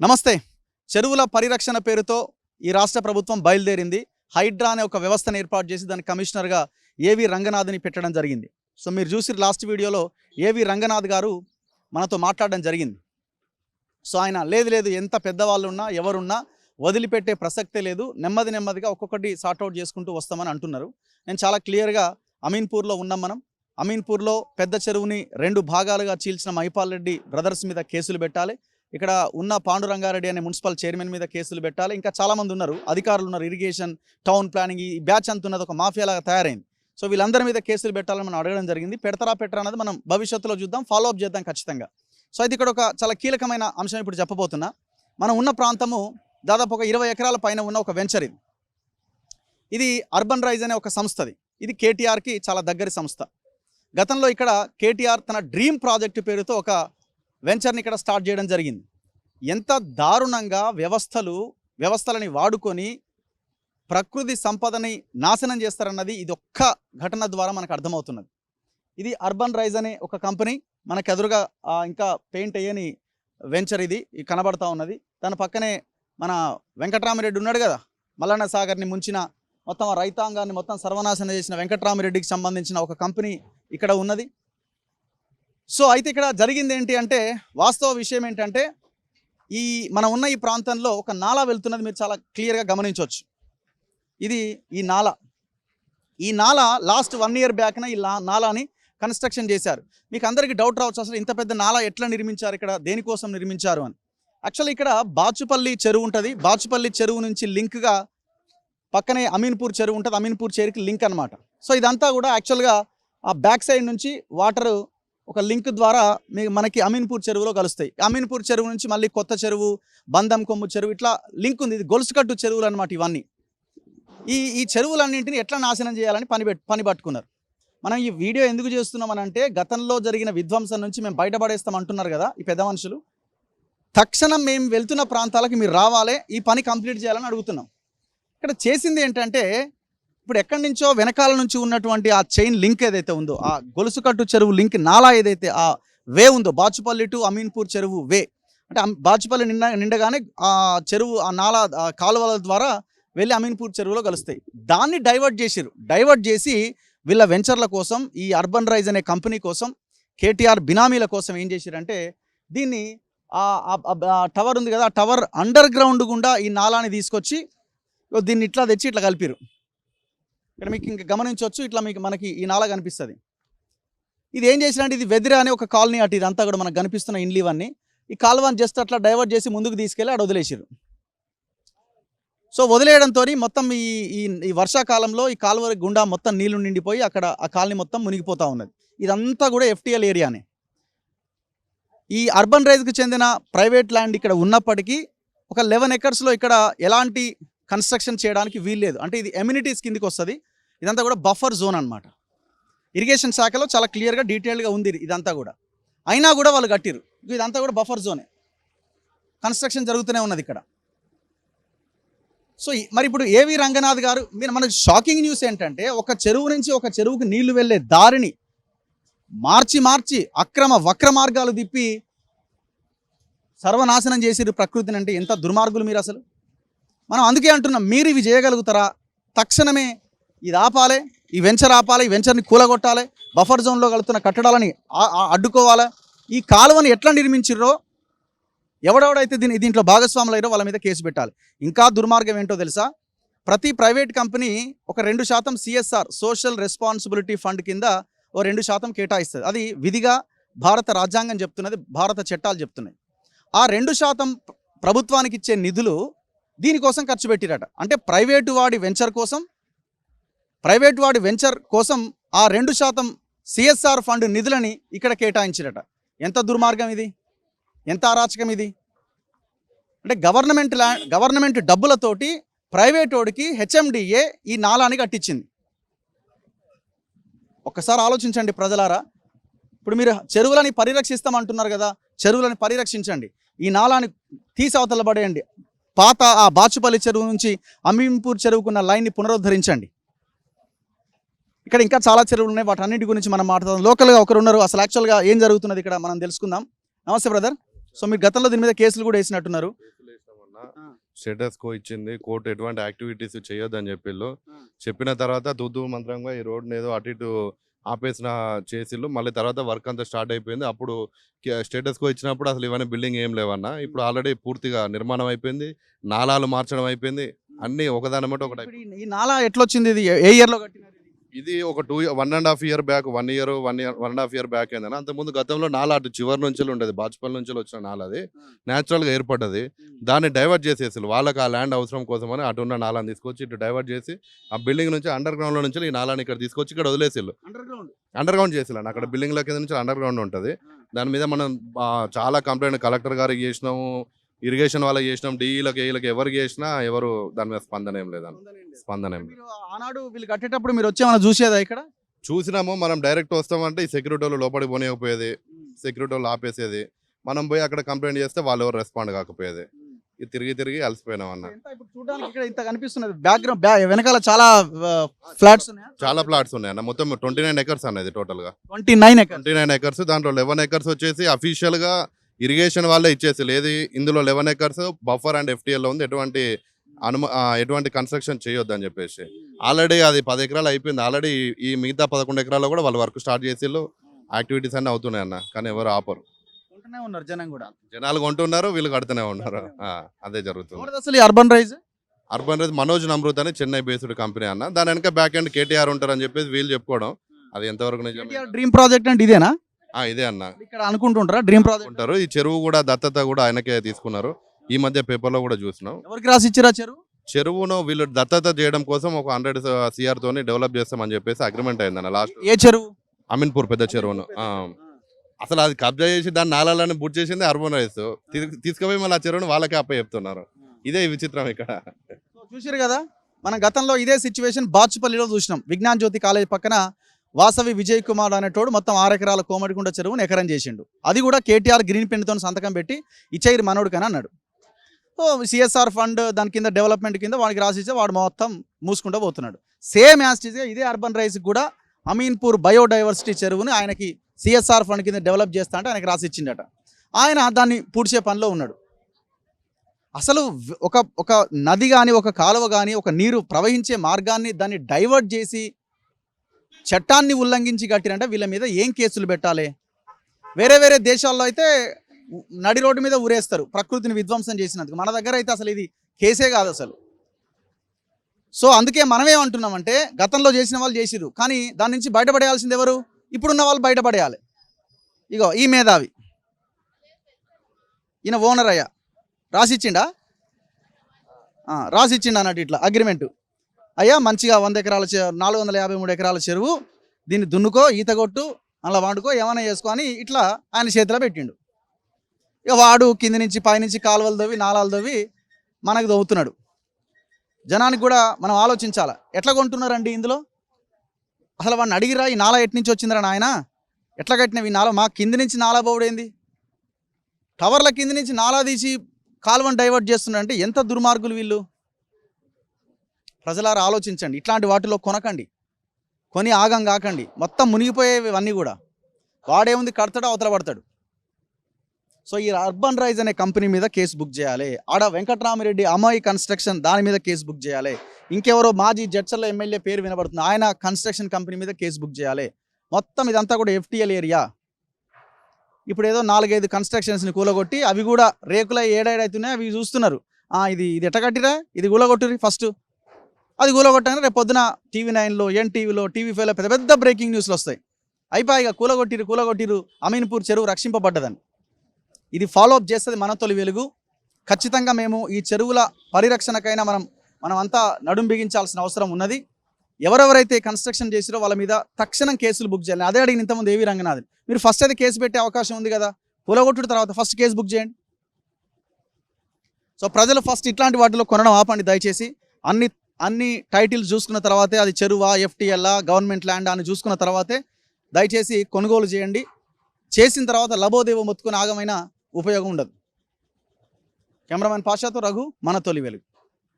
నమస్తే. చెరువుల పరిరక్షణ పేరుతో ఈ రాష్ట్ర ప్రభుత్వం బయలుదేరింది. హైడ్రా అనే ఒక వ్యవస్థను ఏర్పాటు చేసి దాని కమిషనర్గా ఏవి రంగనాథ్ని పెట్టడం జరిగింది. సో మీరు చూసి లాస్ట్ వీడియోలో ఏవి రంగనాథ్ గారు మనతో మాట్లాడడం జరిగింది. సో ఆయన లేదు లేదు ఎంత పెద్దవాళ్ళు ఉన్నా ఎవరున్నా వదిలిపెట్టే ప్రసక్తే లేదు. నెమ్మది నెమ్మదిగా ఒక్కొక్కటి సార్ట్అవుట్ చేసుకుంటూ వస్తామని అంటున్నారు. నేను చాలా క్లియర్గా అమీన్పూర్లో ఉన్నాం మనం. అమీన్పూర్లో పెద్ద చెరువుని రెండు భాగాలుగా చీల్చిన మైపాల్ రెడ్డి బ్రదర్స్ మీద కేసులు పెట్టాలి. ఇక్కడ ఉన్న పాండురంగారెడ్డి అనే మున్సిపల్ చైర్మన్ మీద కేసులు పెట్టాలి. ఇంకా చాలామంది ఉన్నారు. అధికారులు ఉన్నారు. ఇరిగేషన్ టౌన్ ప్లానింగ్ ఈ బ్యాచ్ అంత ఉన్నది ఒక మాఫియాలాగా తయారైంది. సో వీళ్ళందరి మీద కేసులు పెట్టాలని మనం అడగడం జరిగింది. పెడతారా పెట్టరా అన్నది మనం భవిష్యత్తులో చూద్దాం. ఫాలో అప్ చేద్దాం ఖచ్చితంగా. సో అయితే ఇక్కడ ఒక చాలా కీలకమైన అంశం ఇప్పుడు చెప్పబోతున్నా. మనం ఉన్న ప్రాంతము దాదాపు ఒక ఇరవై ఎకరాల పైన ఉన్న ఒక వెంచర్ ఇది. ఇది అర్బన్ రైజ్ అనే ఒక సంస్థది. ఇది కేటీఆర్కి చాలా దగ్గరి సంస్థ. గతంలో ఇక్కడ కేటీఆర్ తన డ్రీమ్ ప్రాజెక్టు పేరుతో ఒక వెంచర్ని ఇక్కడ స్టార్ట్ చేయడం జరిగింది. ఎంత దారుణంగా వ్యవస్థలు వ్యవస్థలని వాడుకొని ప్రకృతి సంపదని నాశనం చేస్తారన్నది ఇది ఒక్క ఘటన ద్వారా మనకు అర్థమవుతున్నది. ఇది అర్బన్ రైజ్ అనే ఒక కంపెనీ మనకు ఎదురుగా ఇంకా పెయింట్ అయ్యని వెంచర్ ఇది కనబడతా ఉన్నది. దాని పక్కనే మన వెంకట్రామిరెడ్డి ఉన్నాడు కదా మల్లన్న సాగర్ని ముంచిన మొత్తం రైతాంగాన్ని మొత్తం సర్వనాశనం చేసిన వెంకట్రామిరెడ్డికి సంబంధించిన ఒక కంపెనీ ఇక్కడ ఉన్నది. సో అయితే ఇక్కడ జరిగింది ఏంటి అంటే వాస్తవ విషయం ఏంటంటే ఈ మనం ఉన్న ఈ ప్రాంతంలో ఒక నాలా వెళ్తున్నది మీరు చాలా క్లియర్గా గమనించవచ్చు. ఇది ఈ నాల. ఈ నాల లాస్ట్ వన్ ఇయర్ బ్యాక్న ఈ లా- నాలాని కన్స్ట్రక్షన్ చేశారు. మీకు అందరికీ డౌట్ రావచ్చు అసలు ఇంత పెద్ద నాల ఎట్లా నిర్మించారు ఇక్కడ దేనికోసం నిర్మించారు అని. యాక్చువల్లీ ఇక్కడ బాచుపల్లి చెరువు ఉంటుంది. బాచుపల్లి చెరువు నుంచి లింక్గా పక్కనే అమీన్పూర్ చెరువు ఉంటుంది. అమీన్పూర్ చెరువుకి లింక్ అన్నమాట. సో ఇదంతా కూడా యాక్చువల్గా ఆ బ్యాక్ సైడ్ నుంచి వాటర్ ఒక లింక్ ద్వారా మీ మనకి అమీన్పూర్ చెరువులో కలుస్తాయి. అమీన్పూర్ చెరువు నుంచి మళ్ళీ కొత్త చెరువు బంధం కొమ్ము చెరువు ఇట్లా లింక్ ఉంది. ఇది గొలుసుకట్టు చెరువులు అనమాట ఇవన్నీ. ఈ ఈ చెరువులన్నింటిని ఎట్లా నాశనం చేయాలని పని పని పట్టుకున్నారు. మనం ఈ వీడియో ఎందుకు చేస్తున్నామనంటే గతంలో జరిగిన విధ్వంసం నుంచి మేము బయటపడేస్తాం అంటున్నారు కదా ఈ పెద్ద మనుషులు. తక్షణం మేము వెళ్తున్న ప్రాంతాలకు మీరు రావాలి ఈ పని కంప్లీట్ చేయాలని అడుగుతున్నాం. ఇక్కడ చేసింది ఏంటంటే ఇప్పుడు ఎక్కడి నుంచో వెనకాల నుంచి ఉన్నటువంటి ఆ చైన్ లింక్ ఏదైతే ఉందో ఆ గొలుసుకట్టు చెరువు లింక్ నాలా ఏదైతే ఆ వే ఉందో బాచుపల్లి టు అమీన్పూర్ చెరువు వే. అంటే బాచుపల్లి నిండా నిండగానే ఆ చెరువు ఆ నాలా కాలువల ద్వారా వెళ్ళి అమీన్పూర్ చెరువులో కలుస్తాయి. దాన్ని డైవర్ట్ చేసిరు డైవర్ట్ చేసి వీళ్ళ వెంచర్ల కోసం ఈ అర్బన్ రైజ్ అనే కంపెనీ కోసం కేటీఆర్ బినామీల కోసం ఏం చేసిరంటే దీన్ని టవర్ ఉంది కదా ఆ టవర్ అండర్ గ్రౌండ్ గుండా ఈ నాలాని తీసుకొచ్చి దీన్ని ఇట్లా తెచ్చి ఇట్లా కలిపిరు ఇక్కడ మీకు ఇంకా గమనించవచ్చు ఇట్లా మీకు మనకి ఈ నాల కనిపిస్తుంది. ఇది ఏం చేసినట్టు ఇది వెదిర అనే ఒక కాలనీ అటు ఇదంతా కూడా మనకు కనిపిస్తున్న ఇండ్లు ఇవన్నీ. ఈ కాలువని జస్ట్ అట్లా డైవర్ట్ చేసి ముందుకు తీసుకెళ్ళి అక్కడ వదిలేసారు సో వదిలేయడంతో మొత్తం ఈ ఈ ఈ వర్షాకాలంలో ఈ కాలువ గుండా మొత్తం నీళ్ళు నిండిపోయి అక్కడ ఆ కాలనీ మొత్తం మునిగిపోతూ ఉన్నది. ఇదంతా కూడా ఎఫ్టీఎల్ ఏరియానే. ఈ అర్బన్ రైజ్కి చెందిన ప్రైవేట్ ల్యాండ్ ఇక్కడ ఉన్నప్పటికీ ఒక లెవెన్ ఎకర్స్లో ఇక్కడ ఎలాంటి కన్స్ట్రక్షన్ చేయడానికి వీల్లేదు. అంటే ఇది ఎమ్యూనిటీస్ కిందికి వస్తుంది. ఇదంతా కూడా బఫర్ జోన్ అనమాట ఇరిగేషన్ శాఖలో చాలా క్లియర్గా డీటెయిల్గా ఉంది ఇదంతా కూడా. అయినా కూడా వాళ్ళు కట్టిరు ఇదంతా కూడా బఫర్ జోనే కన్స్ట్రక్షన్ జరుగుతూనే ఉన్నది ఇక్కడ. సో ఈ- మరి ఇప్పుడు ఏవి రంగనాథ్ గారు మీరు మనకు షాకింగ్ న్యూస్ ఏంటంటే ఒక చెరువు నుంచి ఒక చెరువుకి నీళ్ళు వెళ్ళే దారిని మార్చి మార్చి అక్రమ వక్ర మార్గాలు తిప్పి సర్వనాశనం చేసిరు ప్రకృతిని అంటే ఎంత దుర్మార్గులు మీరు అసలు? మనం అందుకే అంటున్నాం మీరు ఇవి చేయగలుగుతారా? తక్షణమే ఇది ఆపాలి ఈ వెంచర్ ఆపాలి ఈ వెంచర్ని కూలగొట్టాలి బఫర్ జోన్లో కలుతున్న కట్టడాలని అడ్డుకోవాలి? ఈ కాలువని ఎట్లా నిర్మించిర్రో ఎవడెవడైతే దీని దీంట్లో భాగస్వాములు వాళ్ళ మీద కేసు పెట్టాలి. ఇంకా దుర్మార్గం ఏంటో తెలుసా? ప్రతి ప్రైవేట్ కంపెనీ ఒక రెండు శాతం సిఎస్ఆర్ సోషల్ రెస్పాన్సిబిలిటీ ఫండ్ కింద ఓ రెండు శాతం కేటాయిస్తుంది. అది విధిగా భారత రాజ్యాంగం చెప్తున్నది భారత చట్టాలు చెప్తున్నాయి. ఆ రెండు శాతం ప్రభుత్వానికి ఇచ్చే నిధులు దీనికోసం ఖర్చు పెట్టిరట. అంటే ప్రైవేటు వాడి వెంచర్ కోసం ప్రైవేట్ వాడి వెంచర్ కోసం ఆ రెండు శాతం సిఎస్ఆర్ ఫండ్ నిధులని ఇక్కడ కేటాయించిరట. ఎంత దుర్మార్గం ఇది? ఎంత అరాచకం ఇది? అంటే గవర్నమెంట్ ల్యాండ్ గవర్నమెంట్ డబ్బులతోటి ప్రైవేట్ వాడికి హెచ్ఎండిఏ ఈ నాలాని కట్టించింది. ఒక్కసారి ఆలోచించండి ప్రజలారా. ఇప్పుడు మీరు చెరువులని పరిరక్షిస్తామంటున్నారు కదా చెరువులని పరిరక్షించండి. ఈ నాలాని తీసి పడేయండి పాత ఆ బాచుపల్లి చెరువు నుంచి అమీంపూర్ చెరువుకున్న లైన్ని పునరుద్ధరించండి. ఇక్కడ ఇంకా చాలా చెరువులు ఉన్నాయి. వాటన్నిటి గురించి మనం మాట్లాడదాం. లోకల్గా ఒకరు ఉన్నారు. అసలు యాక్చువల్గా ఏం జరుగుతున్నది ఇక్కడ మనం తెలుసుకుందాం. నమస్తే బ్రదర్ సో మీరు గతంలో దీని మీద కేసులు కూడా వేసినట్టున్నారు. స్టేటస్ కో ఇచ్చింది. కోర్టు ఎటువంటి యాక్టివిటీస్ చేయొద్దని చెప్పిళ్ళు. ఆ. చెప్పిన తర్వాత తుద్దు మంత్రంగా ఈ రోడ్ని ఏదో అటు ఇటు ఆపేసిన చేసిళ్ళు. మళ్ళీ తర్వాత వర్క్ అంతా స్టార్ట్ అయిపోయింది. అప్పుడు స్టేటస్ కో ఇచ్చినప్పుడు అసలు ఇవన్నీ బిల్డింగ్ ఏం లేవన్నా. ఇప్పుడు ఆల్రెడీ పూర్తిగా నిర్మాణం అయిపోయింది. నాలాలు మార్చడం అయిపోయింది. అన్ని ఒకదాని ఒకటి ఈ- నాలా ఎట్లొచ్చింది ఇది? ఏ ఇయర్లో కట్టినారు? ఇది? ఒక two one and half year back one year one year one and half year back అయిందన్న అంతకుముందు గతంలో నాలా అటు చివరి నుంచి ఉండేది బాచుపల్లి నుంచి వచ్చిన నాల అది న్యాచురల్గా ఏర్పడ్డది. దాన్ని డైవర్ట్ చేసేసి వాళ్ళకి ఆ ల్యాండ్ అవసరం కోసమని అటు ఉన్న నాలాని తీసుకొచ్చి ఇటు డైవర్ట్ చేసి ఆ బిల్డింగ్ నుంచి అండర్ గ్రౌండ్లో నుంచి ఈ నాలాని ఇక్కడ తీసుకొచ్చి ఇక్కడ Underground. అండర్ గ్రౌండ్ చేసిల్లు అక్కడ బిల్డింగ్లో కింద నుంచి అండర్ గ్రౌండ్ ఉంటుంది దాని మీద మనం చాలా కంప్లైంట్ కలెక్టర్ గారికి చేసినాము ఇరిగేషన్ వాళ్ళకి చేసినాం డిఈలకు ఏఈలకు ఎవరికి చేసినా ఎవరు దాని మీద స్పందన ఏం లేదన్న. స్పందన ఏం లేదు. మీరు ఆనాడు వీళ్ళు కట్టేటప్పుడు మీరు వచ్చేమన్నా చూసేదా ఇక్కడ? చూసినాము మనం డైరెక్ట్ వస్తామంటే ఈ సెక్యూరిటీ వాళ్ళు లోపలికి పోనీయకపోయేది సెక్యూరిటీ వాళ్ళు ఆపేసేది. మనం పోయి అక్కడ కంప్లైంట్ చేస్తే వాళ్ళు ఎవరు రెస్పాండ్ కాకపోయేది. ఇది తిరిగి తిరిగి అలసిపోయినాం అన్న. ఎంత ఇప్పుడు చూడడానికి ఇక్కడ ఇంత కనిపిస్తున్నది? బ్యాక్గ్రౌండ్ వెనకాల చాలా ఫ్లాట్స్ ఉన్నాయి? చాలా ప్లాట్స్ ఉన్నాయి అన్న. మొత్తం ట్వంటీ నైన్ ఎకర్స్ అనేది టోటల్గా. Twenty nine twenty nine acres దాంట్లో లెవెన్ ఎకర్స్ వచ్చేసి అఫీషియల్గా ఇరిగేషన్ వాళ్ళే ఇచ్చేసి లేదు ఇందులో eleven acres buffer and FTL లో ఉంది. ఎటువంటి అనుమ ఎటువంటి కన్స్ట్రక్షన్ చేయొద్దు అని చెప్పేసి. ఆల్రెడీ అది పది ఎకరాలు అయిపోయింది. ఆల్రెడీ ఈ మిగతా పదకొండు ఎకరాల్లో కూడా వాళ్ళు వర్క్ స్టార్ట్ చేసిళ్ళు. యాక్టివిటీస్ అన్నీ అవుతున్నాయి అన్న. కానీ ఎవరు ఆపరు. ఉన్నారు జనం కూడా. జనాలు కొంటున్నారు వీళ్ళు కడుతూనే ఉన్నారు. ఆ, అదే జరుగుతుంది. అసలు urban rise urban rise Manoj Namrat అని చెన్నై బేస్డ్ కంపెనీ అన్న. దాని వెనక బ్యాక్ ఎండ్ కేటీఆర్ ఉంటారని చెప్పేసి వీళ్ళు చెప్పుకోవడం. అది ఎంతవరకు డ్రీమ్ ప్రాజెక్ట్ అంటే ఇదేనా? ఇదే అన్న. ఇక్కడ అనుకుంటుంటారా? డ్రీమ్ ప్రాజెక్ట్ ఉంటారు ఈ చెరువు కూడా దత్తత కూడా ఆయనకే తీసుకున్నారు. ఈ మధ్య పేపర్లో కూడా చూసినాం. ఎవరికి రాసి ఇచ్చిరా చెరువు? చెరువును వీళ్ళు దత్తత చేయడం కోసం ఒక హండ్రెడ్ సిఆర్ తోని డెవలప్ చేస్తామని చెప్పేసి అగ్రిమెంట్ అయిందన్న లాస్ట్ ఏ చెరువు? అమీన్పూర్ పెద్ద చెరువును. అసలు అది కబ్జా చేసి దాని నాళాలను బుట్ చేసింది అర్బన్ రైస్. తీసుకుపోయి మళ్ళీ ఆ చెరువును వాళ్ళకే అప్ప చెప్తున్నారు. ఇదే విచిత్రం ఇక్కడ. చూసారు కదా మనం గతంలో ఇదే సిచ్యువేషన్ బాచుపల్లిలో చూసినాం. విజ్ఞాన్ జ్యోతి కాలేజ్ పక్కన వాసవి విజయ్ కుమార్ అనేటోడు మొత్తం ఆరెకరాల ఎకరాల చెరువును ఎకరం చేసిండు. అది కూడా కేటీఆర్ గ్రీన్ పెన్తో సంతకం పెట్టి ఇచ్చేయి మనోడికని అన్నాడు. సో సిఎస్ఆర్ ఫండ్ దాని కింద డెవలప్మెంట్ కింద వాడికి రాసిస్తే వాడు మొత్తం మూసుకుంటూ పోతున్నాడు. సేమ్ యాస్టిజ్గా ఇదే అర్బన్ రైస్ కూడా అమీన్పూర్ బయోడైవర్సిటీ చెరువుని ఆయనకి సిఎస్ఆర్ ఫండ్ కింద డెవలప్ చేస్తా అంటే ఆయనకి రాసిచ్చిండట ఆయన దాన్ని పూడ్చే పనిలో ఉన్నాడు. అసలు ఒక ఒక నది కానీ ఒక కాలువ కానీ ఒక నీరు ప్రవహించే మార్గాన్ని దాన్ని డైవర్ట్ చేసి చట్టాన్ని ఉల్లంఘించి కట్టినంటే వీళ్ళ మీద ఏం కేసులు పెట్టాలి? వేరే వేరే దేశాల్లో అయితే నడి రోడ్డు మీద ఊరేస్తారు ప్రకృతిని విధ్వంసం చేసినందుకు. మన దగ్గర అయితే అసలు ఇది కేసే కాదు అసలు. సో అందుకే మనమేమంటున్నామంటే గతంలో చేసిన వాళ్ళు చేసిరు కానీ దాని నుంచి బయటపడేయాల్సింది ఎవరు? ఇప్పుడున్న వాళ్ళు బయటపడేయాలి. ఇగో ఈ మేధావి. ఈయన ఓనర్ అయ్యా. రాసిచ్చిండా? రాసిచ్చిండా అన్నట్టు ఇట్లా అగ్రిమెంటు అయ్యా మంచిగా వంద ఎకరాల చె- నాలుగు వందల యాభై మూడు ఎకరాల చెరువు. దీన్ని దున్నుకో ఈత కొట్టు అలా వండుకో ఏమైనా చేసుకో అని ఇట్లా ఆయన చేతిలో పెట్టిండు. ఇక వాడు కింది నుంచి పైనుంచి కాలువలు దవ్వి నాలాలు దవ్వి మనకు దవ్వుతున్నాడు జనానికి కూడా మనం ఆలోచించాలా ఎట్లా కొంటున్నారండి ఇందులో? అసలు వాడిని అడిగిరా ఈ నాల ఎటు నుంచి వచ్చిందిరా నాయన? ఎట్లా కట్టినవి ఈ నాల? మా కింది నుంచి నాలా బోవుడేంది టవర్ల కింది నుంచి నాలా తీసి కాలువను డైవర్ట్ చేస్తున్నారు అంటే ఎంత దుర్మార్గులు వీళ్ళు? ప్రజలారా ఆలోచించండి. ఇట్లాంటి వాటిలో కొనకండి. కొని ఆగం కాకండి. మొత్తం మునిగిపోయేవన్నీ కూడా. వాడేముంది? కడతాడు అవతల పడతాడు. సో ఈ అర్బన్ రైజ్ అనే కంపెనీ మీద కేసు బుక్ చేయాలి. ఆడ వెంకట్రామిరెడ్డి అమ్మాయి కన్స్ట్రక్షన్ దాని మీద కేసు బుక్ చేయాలి. ఇంకెవరో మాజీ జడ్చర్ల ఎమ్మెల్యే పేరు వినబడుతుంది. ఆయన కన్స్ట్రక్షన్ కంపెనీ మీద కేసు బుక్ చేయాలి. మొత్తం ఇదంతా కూడా ఎఫ్టీఎల్ ఏరియా. ఇప్పుడు ఏదో నాలుగైదు కన్స్ట్రక్షన్స్ని కూలగొట్టి అవి కూడా రేకుల ఏడాడైతున్నాయి అవి చూస్తున్నారు. ఇది ఇది ఎట్టగట్టిరా ఇది కూలగొట్టురి ఫస్ట్. అది కూలగొట్టగానే రేపు పొద్దున టీవీ నైన్లో ఎన్టీవీలో టీవీ ఫైవ్లో పెద్ద పెద్ద బ్రేకింగ్ న్యూస్లు వస్తాయి. అయిపోయిగా కూలగొట్టిరు కూలగొట్టిరు అమీన్పూర్ చెరువు రక్షింపబడ్డదని. ఇది ఫాలో అప్ చేస్తుంది మన తొలి వెలుగు. ఖచ్చితంగా మేము ఈ చెరువుల పరిరక్షణకైనా మనం మనం అంతా నడుం బిగించాల్సిన అవసరం ఉన్నది. ఎవరెవరైతే కన్స్ట్రక్షన్ చేసిరో వాళ్ళ మీద తక్షణం కేసులు బుక్ చేయాలి. అదే అడిగిన ఇంతకుముందు ఏవి రంగనాథ్ మీరు ఫస్ట్ అయితే కేసు పెట్టే అవకాశం ఉంది కదా. కూలగొట్టుడు తర్వాత ఫస్ట్ కేసు బుక్ చేయండి. సో ప్రజలు ఫస్ట్ ఇట్లాంటి వాటిలో కొనడం ఆపండి దయచేసి. అన్ని అన్ని టైటిల్స్ చూసుకున్న తర్వాతే అది చెరువా ఎఫ్టీఎల్లా గవర్నమెంట్ ల్యాండ్ అని చూసుకున్న తర్వాతే దయచేసి కొనుగోలు చేయండి. చేసిన తర్వాత లబోదేవో మొత్తుకుని ఆగమైన ఉపయోగం ఉండదు. కెమెరామెన్ పాషాతో రఘు మన తొలి వెలుగు